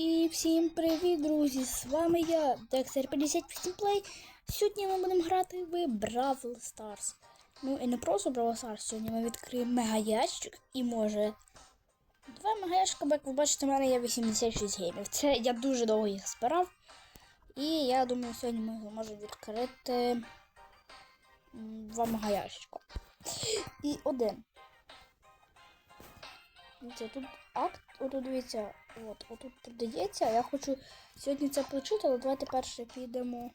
І всім привіт, друзі! З вами я, Dexter 58 Play. Сьогодні ми будемо грати в Бравл Stars. Ну і не просто Бравл Stars, сьогодні ми відкриємо мегаящик і може. Два мегаящика, як ви бачите, в мене є 86 геймів. Це я дуже довго їх збирав. І я думаю, сьогодні ми зможемо відкрити два мегаящика. І один. Дивіться, тут акт, отут дивіться, от, отут продається. Я хочу сьогодні це почути, але давайте перше підемо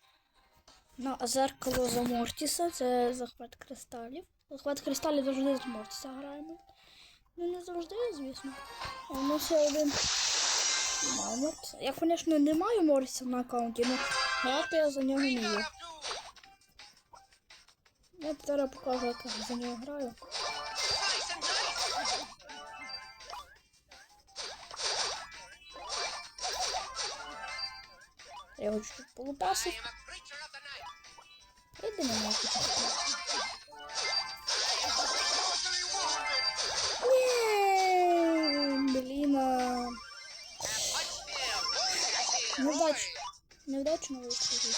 на зеркало за Мортіса. Це захват кристалів. Захват кристалів завжди з Мортіса граємо. Ну не завжди, звісно. А в нас один мамонт. Я, звісно, не маю Мортіса на аккаунті, але грати я за нього не вмію. Я зараз покажу, як я за нього граю. Я хочу тут полупасив. Мене. Ні, блін. а. Невдач. Невдачно вийшло.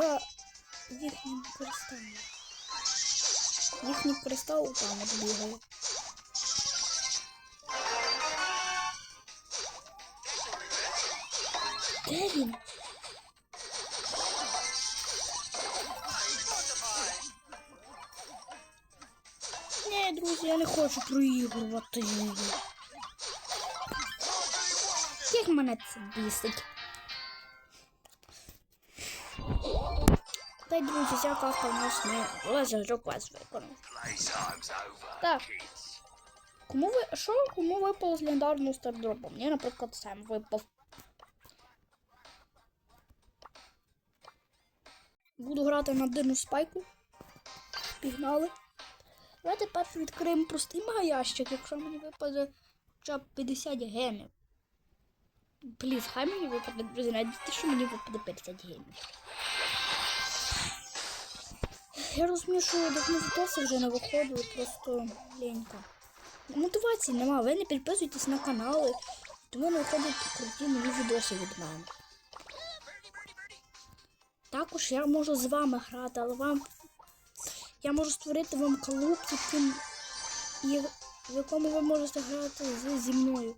За їхнім кристалом. Їхній кристал там бігає. Де він? Ні, друзі, я не хочу проігрувати. Як мене це бісить? Та й друзі, ця кавка у нас не лежить реквест виконав. Так. Кому ви що? Кому випало з легендарного стардропу? Мені, наприклад, сам випав. Буду грати на дину спайку. Пігнали. Давайте перше відкриємо простий магаящик, якщо мені випаде хоча б 50 гемів. Пліз, хай мені випаде, друзі, навіть що мені випаде 50 гемів. Я розумію, що давно відоси вже не виходили, просто лінька. Мотивації нема, ви не підписуєтесь на канали, тому не виходять круті нові відоси від мене. Також я можу з вами грати, але вам. Я можу створити вам клуб, яким, в якому ви можете грати зі мною.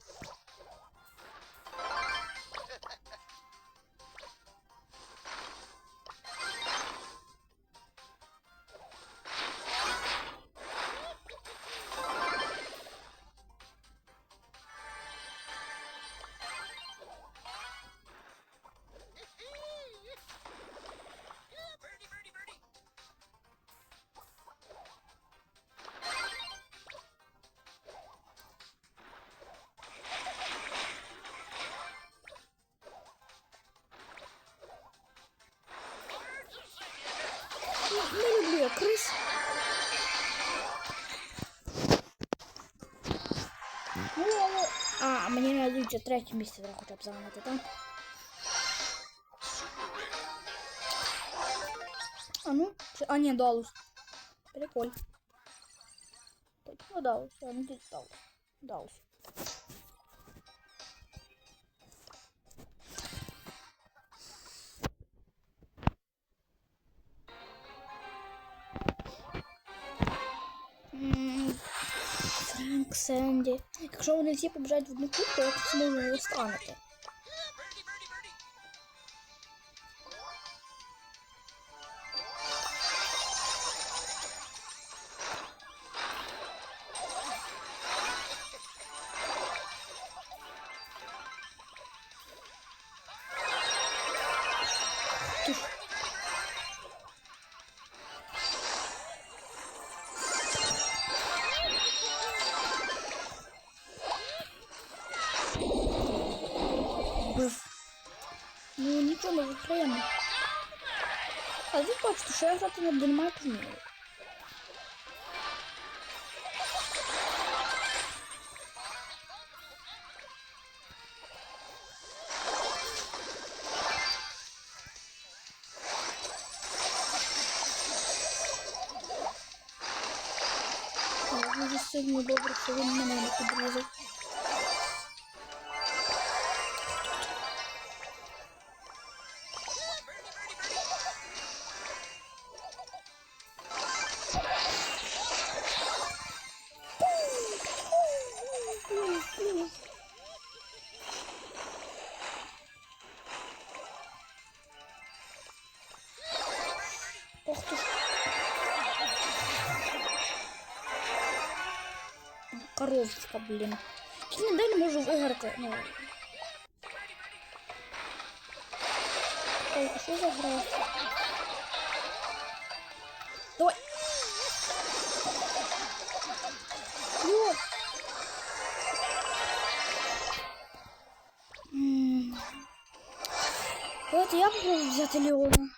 Третє місце треба хоча б зайняти, так? А ну, а ні, Далус. Приколь. Ну, Далус, а ну тут Далус. Далус. Сенді. Якщо вони всі побіжать в одну кутку, то це станете? Ти бачите, що я грати на Денмарк вмію. Так, Дуже сильно добре, що він мене не підрізав. Коровочка, блін. Кілька день можу виграти. Ну. Ой, а що за гра? Давай. Йо. М. От я б взяти Леона.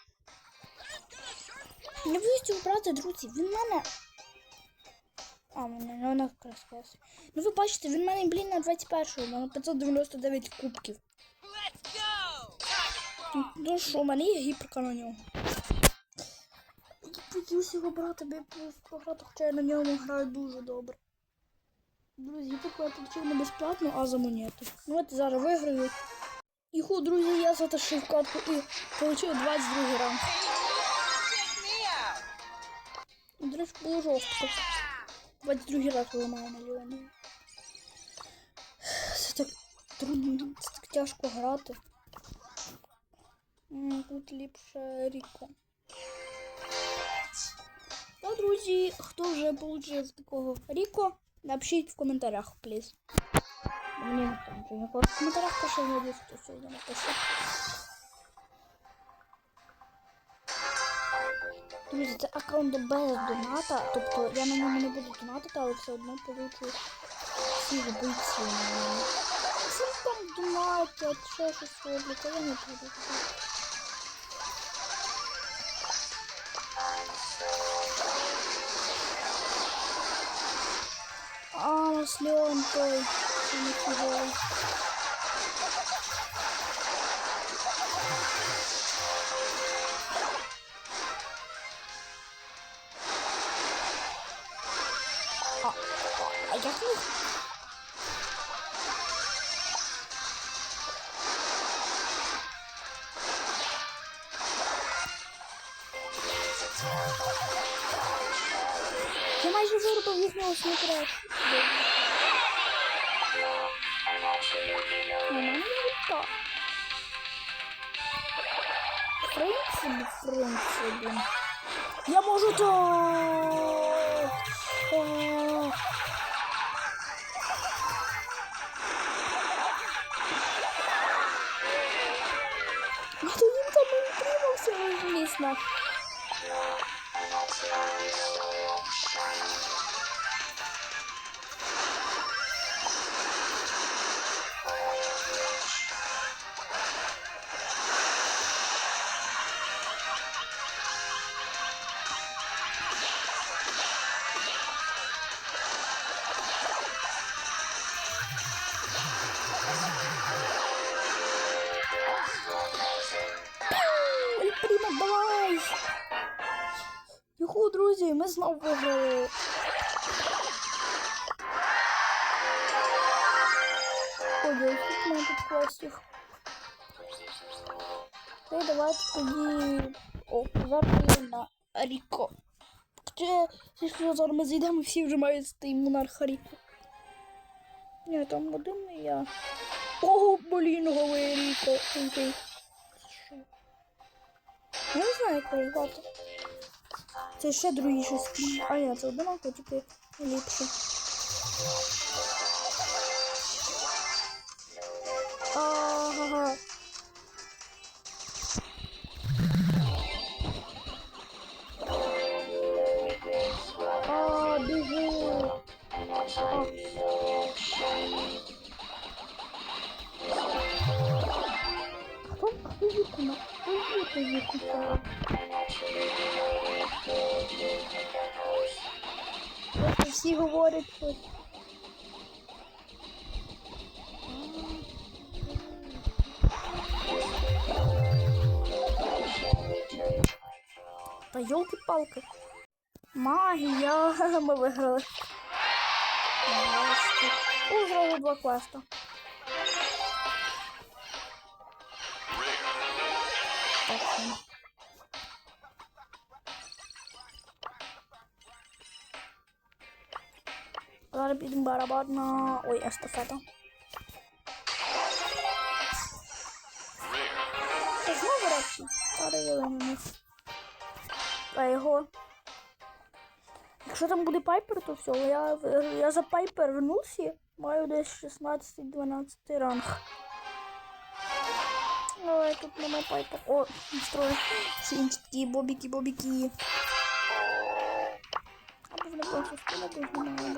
Не буду цього брати, друзі. Він мене. А, мене ну, вона якраз. Ну ви бачите, він мене, блін, на 21-го, на 599 кубків. Ну, Ну що, у мене є гіперка на нього. Я його брати, бо я просто програти, хоча я на ньому граю дуже добре. Друзі, гіперку я отримав не безплатно, а за монети. Ну от зараз виграю. І ху, друзі, я затащив катку і отримав 22 ранг. До речі, було жорстко. 22 раз ламаю на Леоні. Це так трудно, це так тяжко грати. Тут ліпше Ріко. Та, друзі, хто вже отримав такого Ріко, напишіть в коментарях, пліз. Мені не там вже нікого в коментарях пише, не десь сьогодні напише. Друзі, це аккаунт без доната. Тобто я на ньому не буду донатити, але все одно получу всі вбивці на ньому. Всі там донатять, ще щось роблять, а я не буду. А, слон той, виробив їхнього смотря. У мене не так. В принципі, в принципі. Я можу так. А. А то він там не утримався, давай! Юху, друзі, ми знову виграли. Ой, ой, тут мене тут квестів. Та й давайте тоді... О, зараз на Ріко. Якщо зараз ми зайдемо, всі вже мають стати монарха Ріко. Ні, там один і я. О, блін, голий Ріко. Що? Я не знаю, як воювати. Це ще другий щось. А я це одинаково, тільки ліпше. Йолки-палки. Магія, ми виграли. Нарешті. У, два квеста. Зараз підемо. Ой, естафета. Це знову речі. Перевели на них. А його. Якщо там буде пайпер, то все. Я, я за пайпер вернувся. Маю десь 16-12 ранг. Давай, тут нема пайпер. О, строй. Сінчики, бобіки, бобіки. Або вони просто скинути їх немає,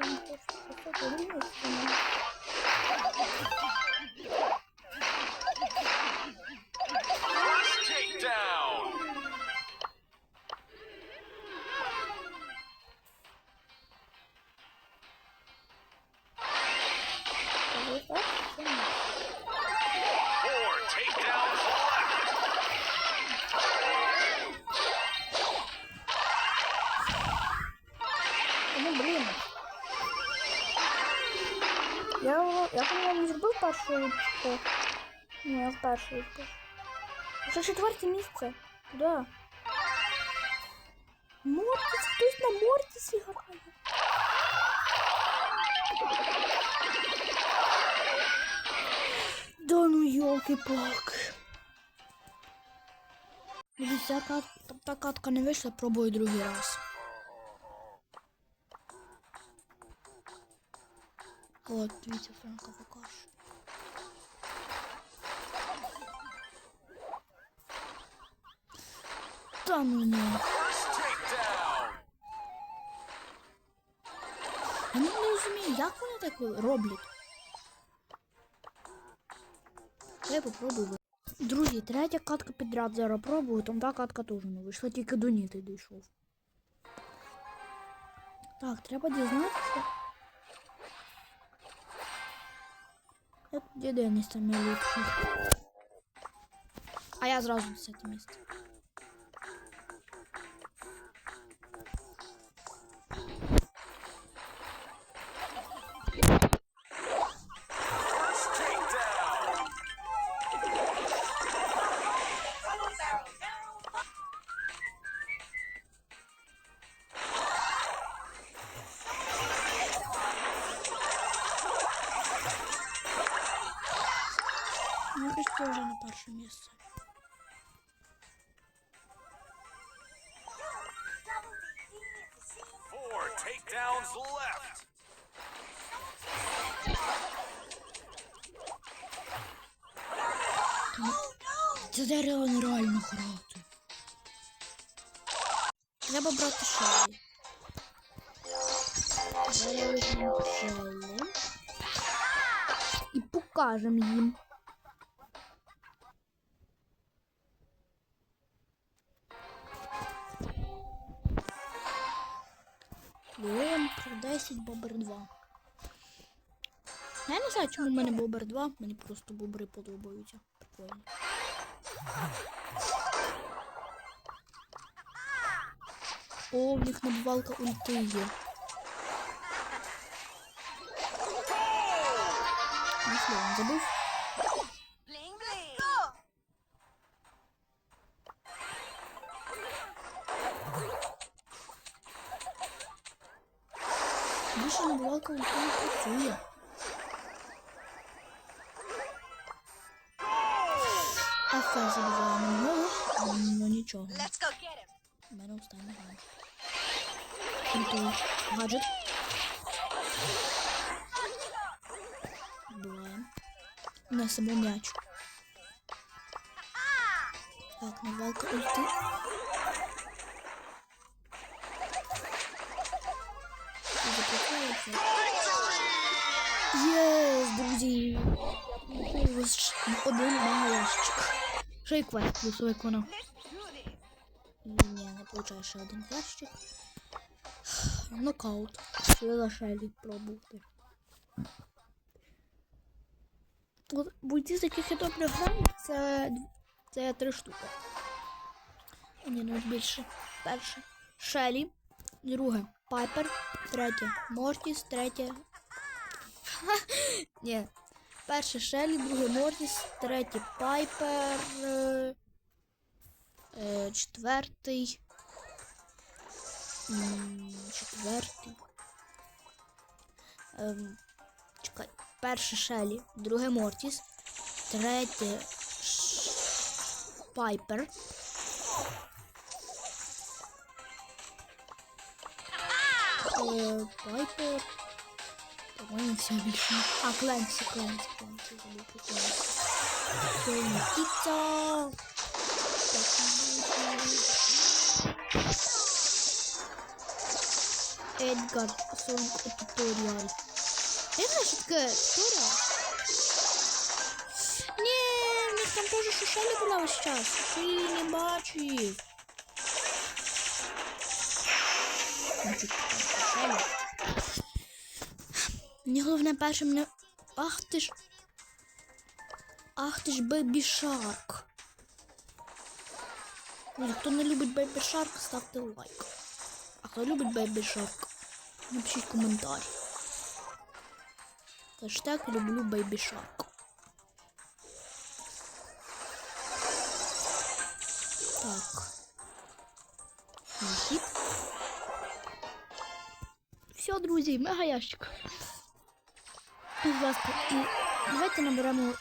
по-моєму, не зробив першу випуску. Ні, я в першу випуску. Вже четверте місце. Куда? Мортіс, хтось на Мортісі грає. Да ну елки-палки. Дивіться, ця кат- та катка не вийшла, пробую другий раз. От, дивіться, Франка Та ну takedown. Я не розумію, як вони так роблять. Я попробую. Друзі, третя катка підряд зараз пробую, там та катка теж не вийшла, тільки до ніти дійшов. Так, треба дізнатися. Як єдиний самий ліпший. А я зразу десяте місце. Ну, якось вже на перше місце. Four takedowns left. Це дерево нереально грати. Треба брати шелі. Зараз візьмемо шелі. І покажемо їм. Воєм про 10 бобер 2. Я не знаю, чому в мене бобер 2, мені просто бобри подобаються. Прикольно. О, в них набивалка ульти є. Ну не працює. Ефе забиває на ну нічого. Let's go get him. У мене останній ган. Ультуй. Гаджет. Вбиваємо. Несемо м'яч. Так, навалка ульти. І запрацює все. Єс, Друзі! Один маленький. Ще й квест плюс виконав. Ні, не получаю ще один ящик. Нокаут. Треба Шелі пробувати. Тут бойці, з яких я добре граю, це, це три штуки. Ні, ну більше. Перше. Шелі. Друге. Пайпер. Третє. Мортіс. Третє. Ні. Перше Шелі, друге Мортіс, третє Пайпер. е, е, Четвертий. Четвертий. Ем, Чекай. Перше Шелі, друге Мортіс, третє Ш- Пайпер. Е, Пайпер. По-моєму, все більше. А, Кленсі, Кленсі, Кленсі, забув про Кленсі. Це Нікіта. Едгар, Сонг туторіал. Я знаю, що таке туторіал. Ні, в них там теж шушелі була весь час. Ти не бачив. Значить, шушелі. Мені головне першим не. Ах ти ж. Ах ти ж Бейбі Шарк. Хто не любить Бейбі Шарк, ставте лайк. А хто любить Бейбі Шарк, напишіть коментар. Хештег люблю Бейбі Шарк. Так. Хід. Все, друзі, мега ящик. Будь ласка, і давайте наберемо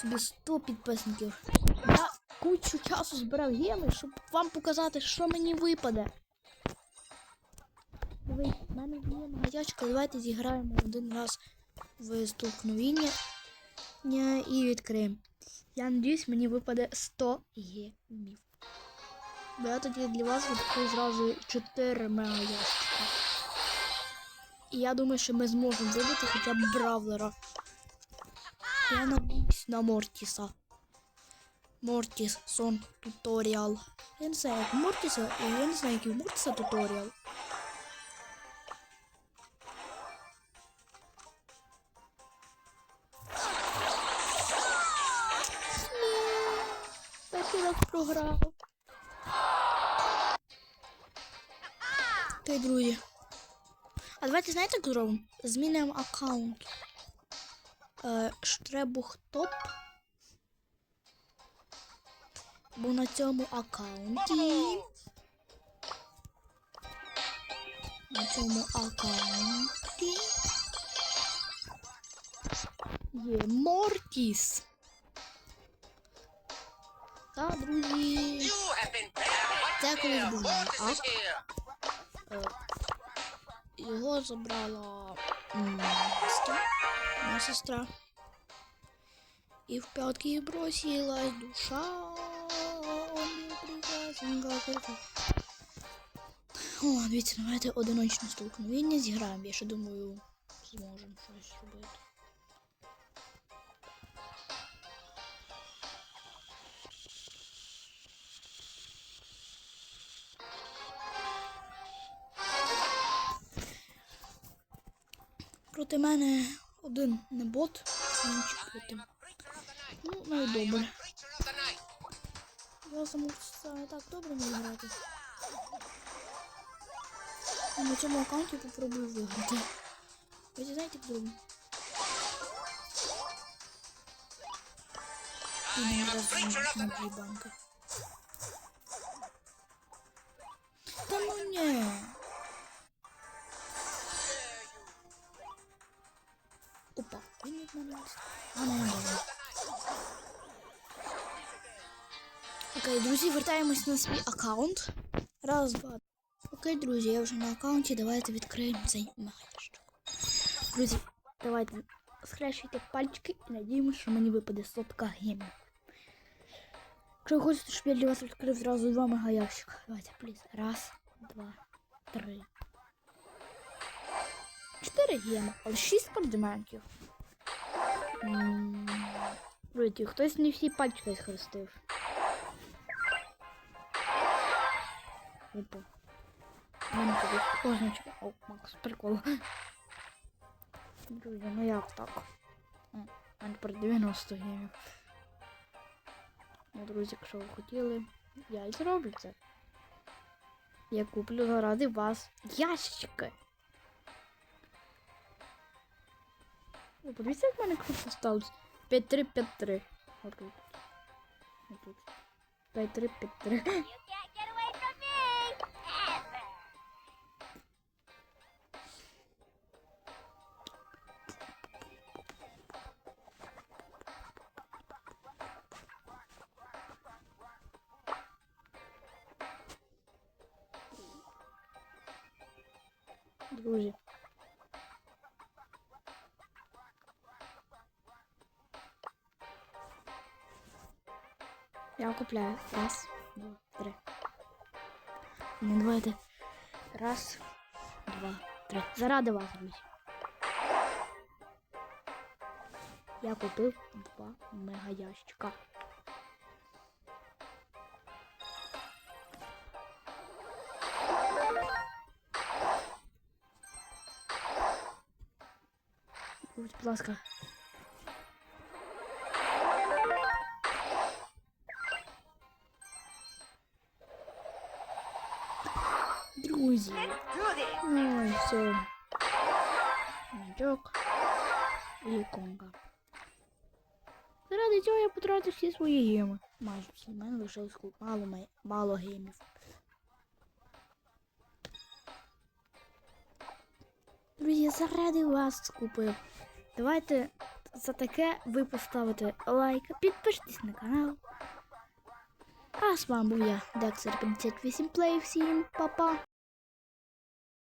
собі 100 підписників. Я кучу часу збирав геми, щоб вам показати, що мені випаде. Дивись, в мене є ящик, давайте зіграємо один раз в столкновіння Ня, і відкриємо. Я надіюсь, мені випаде 100 гемів. Я тоді для вас відкрию зразу 4 мега ящика. І я думаю, що ми зможемо вибити хоча б бравлера. Я надіюсь на Мортіса. Мортіс сон туторіал. Я не знаю, як Мортіса, я не знаю, який Мортіса туторіал. Перший програв. Окей, друзі. А давайте знаєте, як зробимо? Змінимо аккаунт. Е, Штребух топ. Бо на цьому аккаунті. На цьому аккаунті. Є Мортіс. Та, друзі. Це колись був мій Його забрала сестра, моя сестра. І в п'ятки бросилась душа. О, дивіться, давайте одиночне столкновення зіграємо. Я ще думаю, зможемо щось робити. Проти мене один не бот, а інший проти. Ну, добре. Of the night. Я замовчився не так добре не грати. На цьому аккаунті попробую виграти. Ви знаєте, зробимо? І не раз на дві банки. Він від мене не. Окей, друзі, вертаємось на свій аккаунт. Раз, два. Окей, друзі, я вже на аккаунті. Давайте відкриємо цей меганящик. Друзі, давайте схрещуйте пальчики і надіємося, що мені випаде сотка гемів. Якщо ви хочете, щоб я для вас відкрив зразу два мегаящика. Давайте, пліз. Раз, два, три. Чотири геми, але шість компліментів. Друзі, хтось не всі пальчики схрестив. Опа. У мене тут. О, Макс, прикол. Друзі, ну як так? Мене тепер 90 гривень. Ну, друзі, якщо ви хотіли, я і зроблю це. Я куплю заради вас ящики. О, подивіться, як в мене круто сталося. 5-3-5-3. Отут. Отут. 5-3-5-3. Друзі. Я купляю. Раз, два, три. Не давайте. Раз, два, три. Заради вас, друзі. Я купив два мегаящика. Будь, ласка. Все. Мячок. І конга. Заради цього я потратив всі свої геми. Майже всі. У мене лишилось мало, мало гемів. Друзі, заради вас купив. Давайте за таке ви поставите лайк, підпишитесь на канал. А з вами був я, Дексер 58 Play. Всім па-па!